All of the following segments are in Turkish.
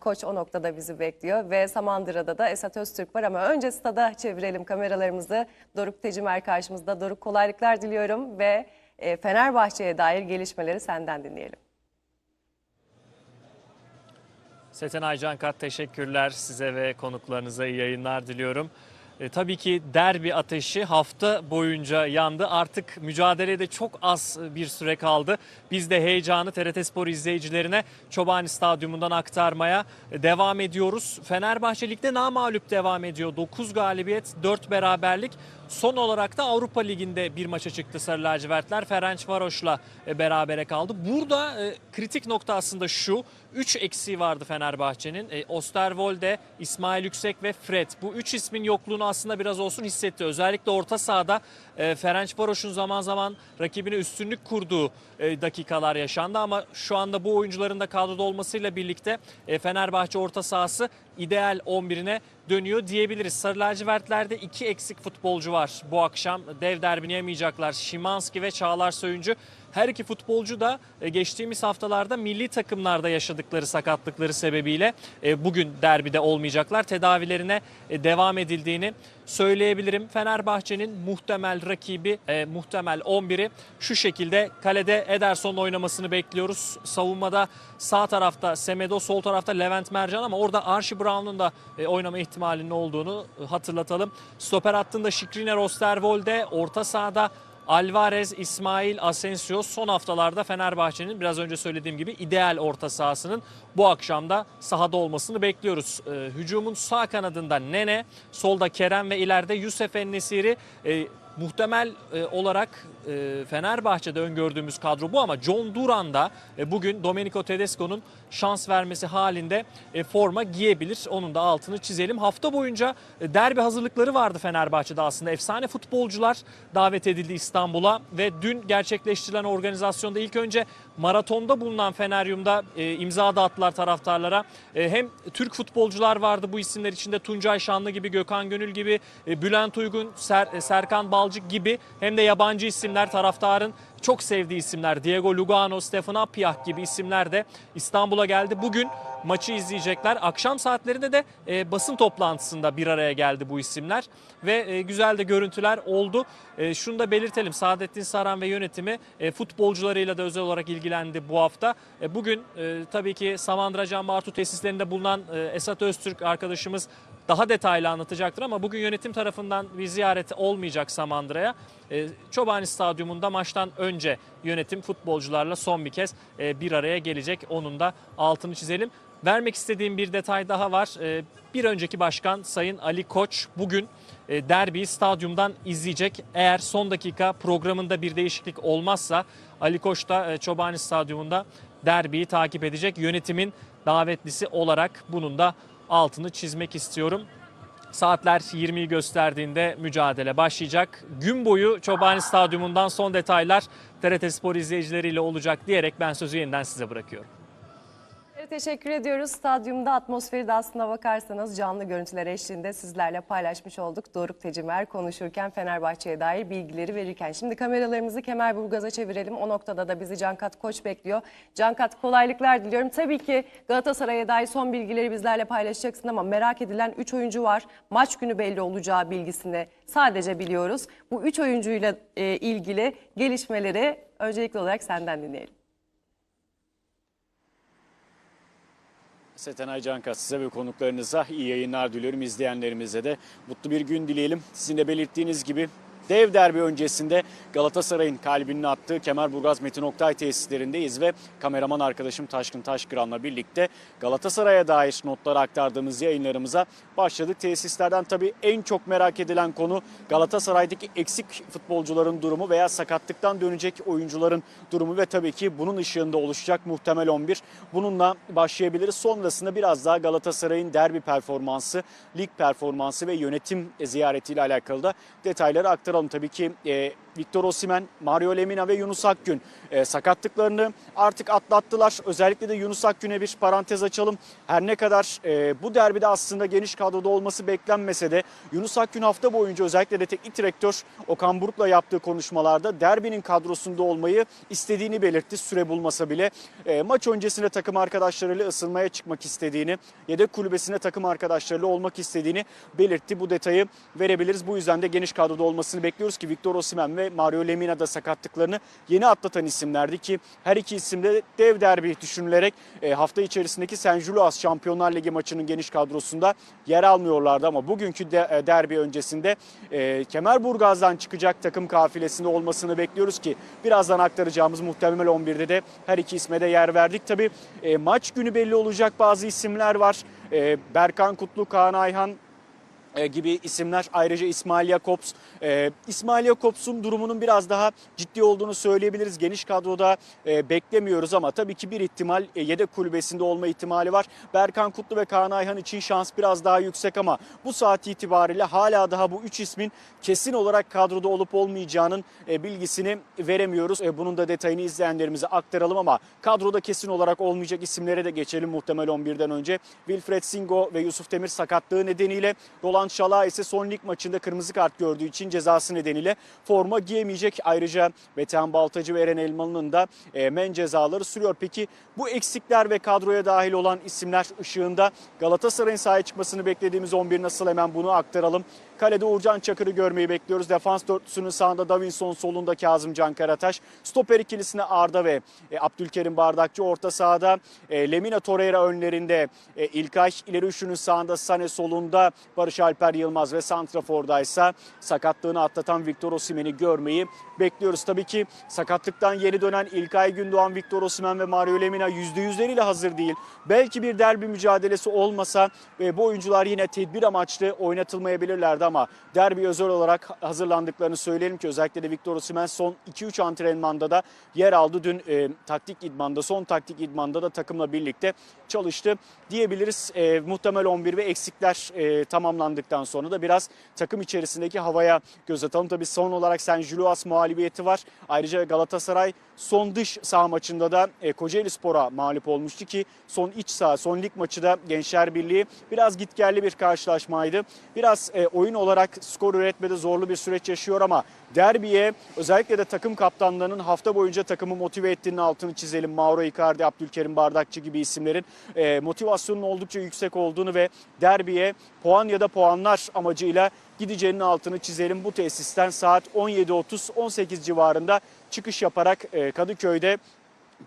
Koç o noktada bizi bekliyor ve Samandıra'da da Esat Öztürk var ama önce stada çevirelim kameralarımızı. Doruk Tecimer karşımızda. Doruk kolaylıklar diliyorum ve e, Fenerbahçe'ye dair gelişmeleri senden dinleyelim. Seten Aycan Kat teşekkürler size ve konuklarınıza iyi yayınlar diliyorum. E, tabii ki derbi ateşi hafta boyunca yandı. Artık mücadelede çok az bir süre kaldı. Biz de heyecanı TRT Spor izleyicilerine Çobani Stadyumundan aktarmaya devam ediyoruz. Fenerbahçe Lig'de namağlup devam ediyor. 9 galibiyet, 4 beraberlik. Son olarak da Avrupa Ligi'nde bir maça çıktı Sarı Lacivertler. Ferencvaros'la e, berabere kaldı. Burada e, kritik nokta aslında şu. 3 eksiği vardı Fenerbahçe'nin. E, Osterwolde, İsmail Yüksek ve Fred. Bu 3 ismin yokluğunu aslında biraz olsun hissetti. Özellikle orta sahada e, Ferencvaros'un zaman zaman rakibine üstünlük kurduğu e, dakikalar yaşandı. Ama şu anda bu oyuncuların da kadroda olmasıyla birlikte e, Fenerbahçe orta sahası ideal 11'ine dönüyor diyebiliriz. Sarı lacivertlerde iki eksik futbolcu var bu akşam. Dev derbini yamayacaklar. Şimanski ve Çağlar Söyüncü. Her iki futbolcu da e, geçtiğimiz haftalarda milli takımlarda yaşadıkları sakatlıkları sebebiyle e, bugün derbide olmayacaklar. Tedavilerine e, devam edildiğini söyleyebilirim. Fenerbahçe'nin muhtemel rakibi, muhtemel 11'i şu şekilde kalede Ederson'un oynamasını bekliyoruz. Savunmada sağ tarafta Semedo, sol tarafta Levent Mercan ama orada Archie Brown'un da oynama ihtimalinin olduğunu hatırlatalım. Stoper hattında Şikriner Osterwolde, orta sahada Alvarez, İsmail, Asensio son haftalarda Fenerbahçe'nin biraz önce söylediğim gibi ideal orta sahasının bu akşamda sahada olmasını bekliyoruz. Ee, hücumun sağ kanadında Nene, solda Kerem ve ileride Yusuf Ennesiri e, muhtemel e, olarak e, Fenerbahçe'de öngördüğümüz kadro bu ama John Duran da e, bugün Domenico Tedesco'nun şans vermesi halinde e, forma giyebilir. Onun da altını çizelim. Hafta boyunca derbi hazırlıkları vardı Fenerbahçe'de aslında. Efsane futbolcular davet edildi İstanbul'a ve dün gerçekleştirilen organizasyonda ilk önce maratonda bulunan Feneryum'da e, imza dağıttılar taraftarlara. Hem Türk futbolcular vardı bu isimler içinde Tuncay Şanlı gibi, Gökhan Gönül gibi, Bülent Uygun, Ser- Serkan Balcık gibi hem de yabancı isimler taraftarın çok sevdiği isimler. Diego Lugano, Stefan Appiah gibi isimler de İstanbul'a geldi. Bugün maçı izleyecekler. Akşam saatlerinde de e, basın toplantısında bir araya geldi bu isimler ve e, güzel de görüntüler oldu. E, şunu da belirtelim. Saadettin Saran ve yönetimi e, futbolcularıyla da özel olarak ilgilendi bu hafta. E, bugün e, tabii ki Samandıra Can Bartu tesislerinde bulunan e, Esat Öztürk arkadaşımız daha detaylı anlatacaktır ama bugün yönetim tarafından bir ziyaret olmayacak Samandıra'ya. E, Çobani Stadyumunda maçtan önce yönetim futbolcularla son bir kez e, bir araya gelecek. Onun da altını çizelim. Vermek istediğim bir detay daha var. E, bir önceki başkan Sayın Ali Koç bugün e, derbiyi stadyumdan izleyecek. Eğer son dakika programında bir değişiklik olmazsa Ali Koç da e, Çobani Stadyumunda derbiyi takip edecek. Yönetimin davetlisi olarak bunun da altını çizmek istiyorum. Saatler 20'yi gösterdiğinde mücadele başlayacak. Gün boyu Çobani Stadyumundan son detaylar TRT Spor izleyicileriyle olacak diyerek ben sözü yeniden size bırakıyorum. Teşekkür ediyoruz. Stadyumda atmosferi de aslına bakarsanız canlı görüntüler eşliğinde sizlerle paylaşmış olduk. Doruk Tecimer konuşurken Fenerbahçe'ye dair bilgileri verirken. Şimdi kameralarımızı Kemerburgaz'a çevirelim. O noktada da bizi Cankat Koç bekliyor. Cankat kolaylıklar diliyorum. Tabii ki Galatasaray'a dair son bilgileri bizlerle paylaşacaksın ama merak edilen 3 oyuncu var. Maç günü belli olacağı bilgisini sadece biliyoruz. Bu 3 oyuncuyla e, ilgili gelişmeleri öncelikli olarak senden dinleyelim. Setenay Canka size ve konuklarınıza iyi yayınlar diliyorum. İzleyenlerimize de mutlu bir gün dileyelim. Sizin de belirttiğiniz gibi dev derbi öncesinde Galatasaray'ın kalbini attığı Kemerburgaz Metin Oktay tesislerindeyiz ve kameraman arkadaşım Taşkın Taşkıran'la birlikte Galatasaray'a dair notları aktardığımız yayınlarımıza başladık. Tesislerden tabii en çok merak edilen konu Galatasaray'daki eksik futbolcuların durumu veya sakatlıktan dönecek oyuncuların durumu ve tabii ki bunun ışığında oluşacak muhtemel 11. Bununla başlayabiliriz. Sonrasında biraz daha Galatasaray'ın derbi performansı, lig performansı ve yönetim ziyaretiyle alakalı da detayları aktaralım. Tabii ki e, Victor Osimhen, Mario Lemina ve Yunus Akgün e, sakatlıklarını artık atlattılar. Özellikle de Yunus Akgün'e bir parantez açalım. Her ne kadar e, bu derbide aslında geniş kadroda olması beklenmese de Yunus Akgün hafta boyunca özellikle de teknik direktör Okan Buruk'la yaptığı konuşmalarda derbinin kadrosunda olmayı istediğini belirtti. Süre bulmasa bile E, maç öncesinde takım arkadaşlarıyla ısınmaya çıkmak istediğini, yedek kulübesinde takım arkadaşlarıyla olmak istediğini belirtti. Bu detayı verebiliriz. Bu yüzden de geniş kadroda olmasını bekliyoruz ki Victor Osimhen ve Mario Lemina da sakatlıklarını yeni atlatan isimlerdi ki her iki isimde dev derbi düşünülerek e, hafta içerisindeki San Julius Şampiyonlar Ligi maçının geniş kadrosunda yer almıyorlardı ama bugünkü e, derbi öncesinde e, Kemerburgaz'dan çıkacak takım kafilesinde olmasını bekliyoruz ki birazdan aktaracağımız muhtemel 11'de de her iki isme de yer verdik. Tabii e, maç günü belli olacak bazı isimler var. Berkan Kutlu, Kaan Ayhan gibi isimler. Ayrıca İsmail Jakobs. E, İsmail Jakobs'un durumunun biraz daha ciddi olduğunu söyleyebiliriz. Geniş kadroda e, beklemiyoruz ama tabii ki bir ihtimal e, yedek kulübesinde olma ihtimali var. Berkan Kutlu ve Kaan Ayhan için şans biraz daha yüksek ama bu saat itibariyle hala daha bu üç ismin kesin olarak kadroda olup olmayacağının e, bilgisini veremiyoruz. E, bunun da detayını izleyenlerimize aktaralım ama kadroda kesin olarak olmayacak isimlere de geçelim muhtemel 11'den önce. Wilfred Singo ve Yusuf Demir sakatlığı nedeniyle Roland Şalay ise son lig maçında kırmızı kart gördüğü için cezası nedeniyle forma giyemeyecek. Ayrıca Metehan Baltacı ve Eren Elmalı'nın da e, men cezaları sürüyor. Peki bu eksikler ve kadroya dahil olan isimler ışığında Galatasaray'ın sahaya çıkmasını beklediğimiz 11 nasıl hemen bunu aktaralım. Kalede Uğurcan Çakır'ı görmeyi bekliyoruz. Defans dörtlüsünün sağında Davinson, solunda Kazımcan Karataş. Stoper ikilisine Arda ve e, Abdülkerim Bardakçı. Orta sahada e, Lemina Torreira önlerinde e, İlkay. ileri üçünün sağında Sane solunda Barış Alper Yılmaz ve Santrafor'daysa sakatlığını atlatan Victor Osimhen'i görmeyi bekliyoruz. Tabii ki sakatlıktan yeni dönen İlkay Gündoğan, Victor Osimhen ve Mario Lemina %100'leriyle hazır değil. Belki bir derbi mücadelesi olmasa e, bu oyuncular yine tedbir amaçlı oynatılmayabilirlerdi ama derbi özel olarak hazırlandıklarını söyleyelim ki özellikle de Victor Osimhen son 2-3 antrenmanda da yer aldı. Dün e, taktik idmanda, son taktik idmanda da takımla birlikte çalıştı diyebiliriz. E, muhtemel 11 ve eksikler e, tamamlandıktan sonra da biraz takım içerisindeki havaya göz atalım. Tabii son olarak San Julius mağlubiyeti var. Ayrıca Galatasaray son dış saha maçında da e, Kocaeli Spor'a mağlup olmuştu ki son iç saha, son lig maçı da Gençler Birliği biraz gitgelli bir karşılaşmaydı. Biraz e, oyun olarak skor üretmede zorlu bir süreç yaşıyor ama derbiye özellikle de takım kaptanlarının hafta boyunca takımı motive ettiğinin altını çizelim. Mauro Icardi, Abdülkerim Bardakçı gibi isimlerin e, motivasyonun oldukça yüksek olduğunu ve derbiye puan ya da puanlar amacıyla gideceğinin altını çizelim. Bu tesisten saat 17.30-18 civarında çıkış yaparak e, Kadıköy'de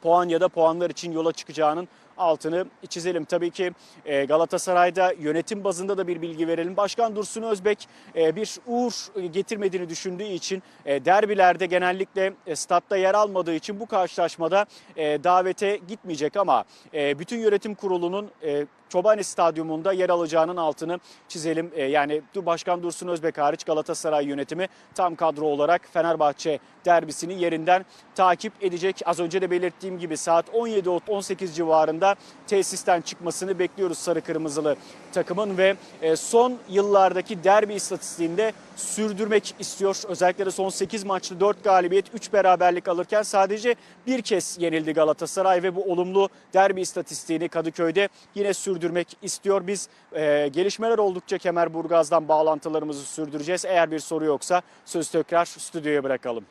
puan ya da puanlar için yola çıkacağının altını çizelim. Tabii ki e, Galatasaray'da yönetim bazında da bir bilgi verelim. Başkan Dursun Özbek e, bir uğur getirmediğini düşündüğü için e, derbilerde genellikle statta yer almadığı için bu karşılaşmada davete gitmeyecek ama bütün yönetim kurulunun Çobani Stadyumunda yer alacağının altını çizelim. E, yani Başkan Dursun Özbek hariç Galatasaray yönetimi tam kadro olarak Fenerbahçe derbisini yerinden takip edecek. Az önce de belirttiğim gibi saat 17-18 civarında tesisten çıkmasını bekliyoruz sarı kırmızılı takımın ve e, son yıllardaki derbi istatistiğinde sürdürmek istiyor. Özellikle de son 8 maçlı 4 galibiyet 3 beraberlik alırken sadece bir kez yenildi Galatasaray ve bu olumlu derbi istatistiğini Kadıköy'de yine sürdürmek istiyor. Biz e, gelişmeler oldukça Kemerburgaz'dan bağlantılarımızı sürdüreceğiz. Eğer bir soru yoksa söz tekrar stüdyoya bırakalım.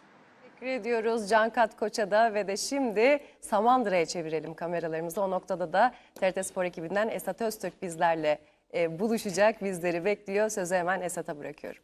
Teşekkür ediyoruz Cankat Koç'a da ve de şimdi Samandıra'ya çevirelim kameralarımızı. O noktada da TRT Spor ekibinden Esat Öztürk bizlerle buluşacak, bizleri bekliyor. Sözü hemen Esat'a bırakıyorum.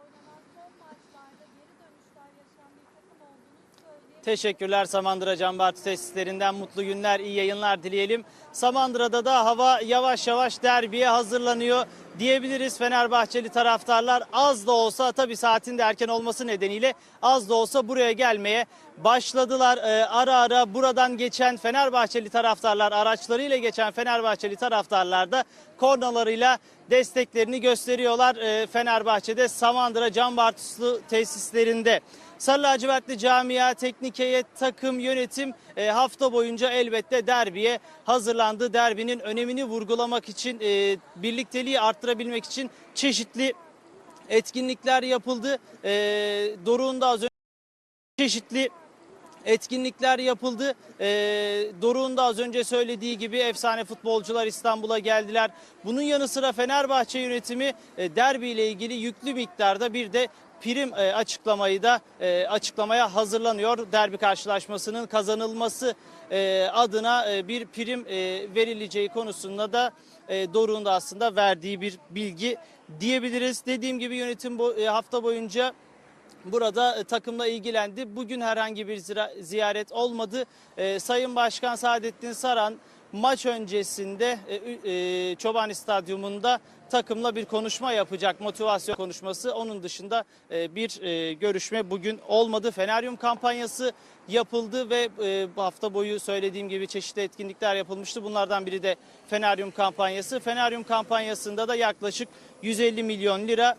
oynanan son maçlarda geri dönüşler yaşayan bir takım olduğunu söyleyebiliriz. Teşekkürler Samandıra Canbartı tesislerinden mutlu günler, iyi yayınlar dileyelim. Samandıra'da da hava yavaş yavaş derbiye hazırlanıyor diyebiliriz. Fenerbahçeli taraftarlar az da olsa tabii saatin de erken olması nedeniyle az da olsa buraya gelmeye başladılar. Ee, ara ara buradan geçen Fenerbahçeli taraftarlar, araçlarıyla geçen Fenerbahçeli taraftarlar da kornalarıyla desteklerini gösteriyorlar. Ee, Fenerbahçe'de Samandıra Canbartı tesislerinde. Sarı lacivertli camia, teknik heyet, takım, yönetim e, hafta boyunca elbette derbiye hazırlandı. Derbinin önemini vurgulamak için, e, birlikteliği arttırabilmek için çeşitli etkinlikler yapıldı. E, Doruk'un da az önce çeşitli etkinlikler yapıldı. Ee, Doruk'un da az önce söylediği gibi efsane futbolcular İstanbul'a geldiler. Bunun yanı sıra Fenerbahçe yönetimi e, derbi ile ilgili yüklü miktarda bir de prim e, açıklamayı da e, açıklamaya hazırlanıyor. Derbi karşılaşmasının kazanılması e, adına bir prim verileceği konusunda da Doruk'un da aslında verdiği bir bilgi diyebiliriz. Dediğim gibi yönetim hafta boyunca burada takımla ilgilendi. Bugün herhangi bir ziyaret olmadı. Sayın Başkan Saadettin Saran maç öncesinde e, e, Çobani Stadyumunda takımla bir konuşma yapacak. Motivasyon konuşması. Onun dışında e, bir e, görüşme bugün olmadı. Feneryum kampanyası yapıldı ve e, hafta boyu söylediğim gibi çeşitli etkinlikler yapılmıştı. Bunlardan biri de Feneryum kampanyası. Feneryum kampanyasında da yaklaşık 150 milyon lira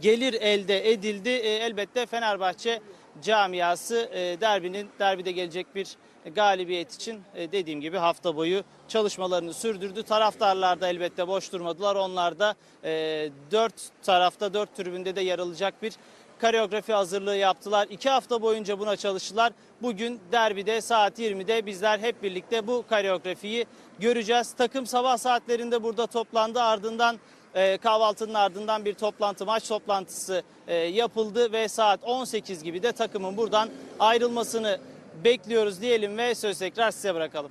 gelir elde edildi. E, elbette Fenerbahçe camiası e, derbinin derbide gelecek bir galibiyet için e, dediğim gibi hafta boyu çalışmalarını sürdürdü. Taraftarlar da elbette boş durmadılar. Onlar da e, dört tarafta dört tribünde de yer alacak bir koreografi hazırlığı yaptılar. İki hafta boyunca buna çalıştılar. Bugün derbide saat 20'de bizler hep birlikte bu koreografiyi göreceğiz. Takım sabah saatlerinde burada toplandı. Ardından e, kahvaltının ardından bir toplantı, maç toplantısı yapıldı ve saat 18 gibi de takımın buradan ayrılmasını bekliyoruz diyelim ve söz tekrar size bırakalım.